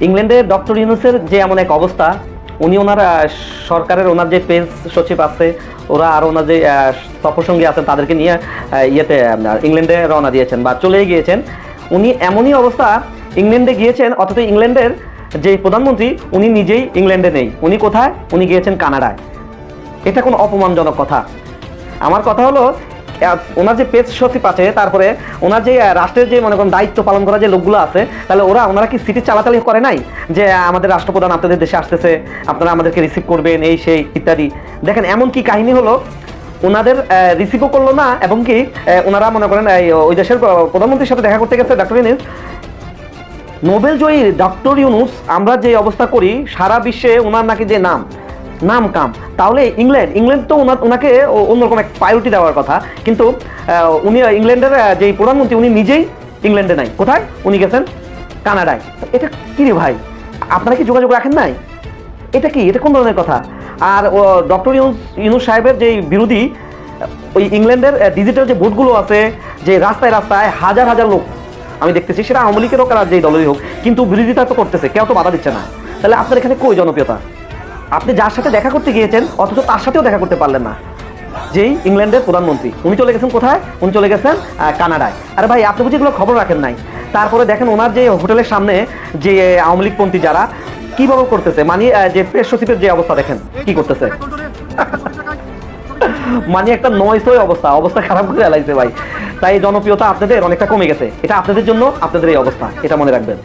ইংল্যান্ডে ডক্টর ইউনুসের যে এমন এক অবস্থা উনি ওনার সরকারের ওনার যে পেজ সচিব আছে, ওরা আর ওনার যে সফরসঙ্গী আছেন তাদেরকে নিয়ে ইয়েতে ইংল্যান্ডে রওনা দিয়েছেন বা চলেই গিয়েছেন। উনি এমনই অবস্থা, ইংল্যান্ডে গিয়েছেন, অথচ ইংল্যান্ডের যে প্রধানমন্ত্রী, উনি নিজেই ইংল্যান্ডে নেই। উনি কোথায়? উনি গিয়েছেন কানাডায়। এটা কোনো অপমানজনক কথা। আমার কথা হলো ওনার যে পেজ সচিব আছে তারপরে ওনার যে রাষ্ট্রের যে, মনে করেন, দায়িত্ব পালন করা যে লোকগুলো আছে, তাহলে ওরা, ওনারা কি সিটি চালাচালি করে নাই? যে আমাদের রাষ্ট্রপ্রধান আপনাদের দেশে আসতেছে, আপনারা আমাদেরকে রিসিভ করবেন, এই, সেই, ইত্যাদি। দেখেন, এমন কি কাহিনী হলো, ওনাদের রিসিভও করল না, এবং কি ওনারা মনে করেন ওই দেশের প্রধানমন্ত্রীর সাথে দেখা করতে গেছে ডক্টর ইনিস নোবেল জয়ী ডক্টর ইউনুস, আমরা যে অবস্থা করি, সারা বিশ্বে ওনার নাকি যে নাম নাম কাম। তাহলে ইংল্যান্ড ইংল্যান্ড তো ওনাকে অন্যরকম এক প্রায়োরিটি দেওয়ার কথা। কিন্তু উনি ইংল্যান্ডের আহ, যে প্রধানমন্ত্রী উনি নিজেই ইংল্যান্ডে নাই। কোথায়? উনি গেছেন কানাডায়। এটা কি রে ভাই? আপনারা কি যোগাযোগ রাখেন নাই? এটা কি? এটা কোন ধরনের কথা? আর ডক্টর ইউনুস ইউনুস সাহেবের যে বিরোধী ওই ইংল্যান্ডের ডিজিটাল যে ভোটগুলো আছে যে রাস্তায় রাস্তায় হাজার হাজার লোক আমি দেখতেছি সেটা আওয়ামী লীগের হোক আর যেই হোক কিন্তু বিরোধিতা তো করতেছে কেউ তো বাধা দিচ্ছে না। তাহলে আপনার এখানে কই জনপ্রিয়তা? আপনি যার সাথে দেখা করতে গিয়েছেন, অথচ তার সাথেও দেখা করতে পারলেন না। যেই ইংল্যান্ডের প্রধানমন্ত্রী। উনি চলে গেছেন কোথায়? উনি চলে গেছেন কানাডায়। আরে ভাই, আপনি বুঝি এগুলো খবর রাখেন নাই? তারপরে দেখেন ওনার যে হোটেলের সামনে যে আওয়ামী লীগপন্থী যারা কীভাবে করতেছে? মানে যে প্রেস সচিবের যে অবস্থা দেখেন, কি করতেছে? মানে একটা নয়সই অবস্থা অবস্থা খারাপ করে এলাইছে ভাই। তাই জনপ্রিয়তা আপনাদের অনেকটা কমে গেছে। এটা আপনাদের জন্য, আপনাদের এই অবস্থা, এটা মনে রাখবেন।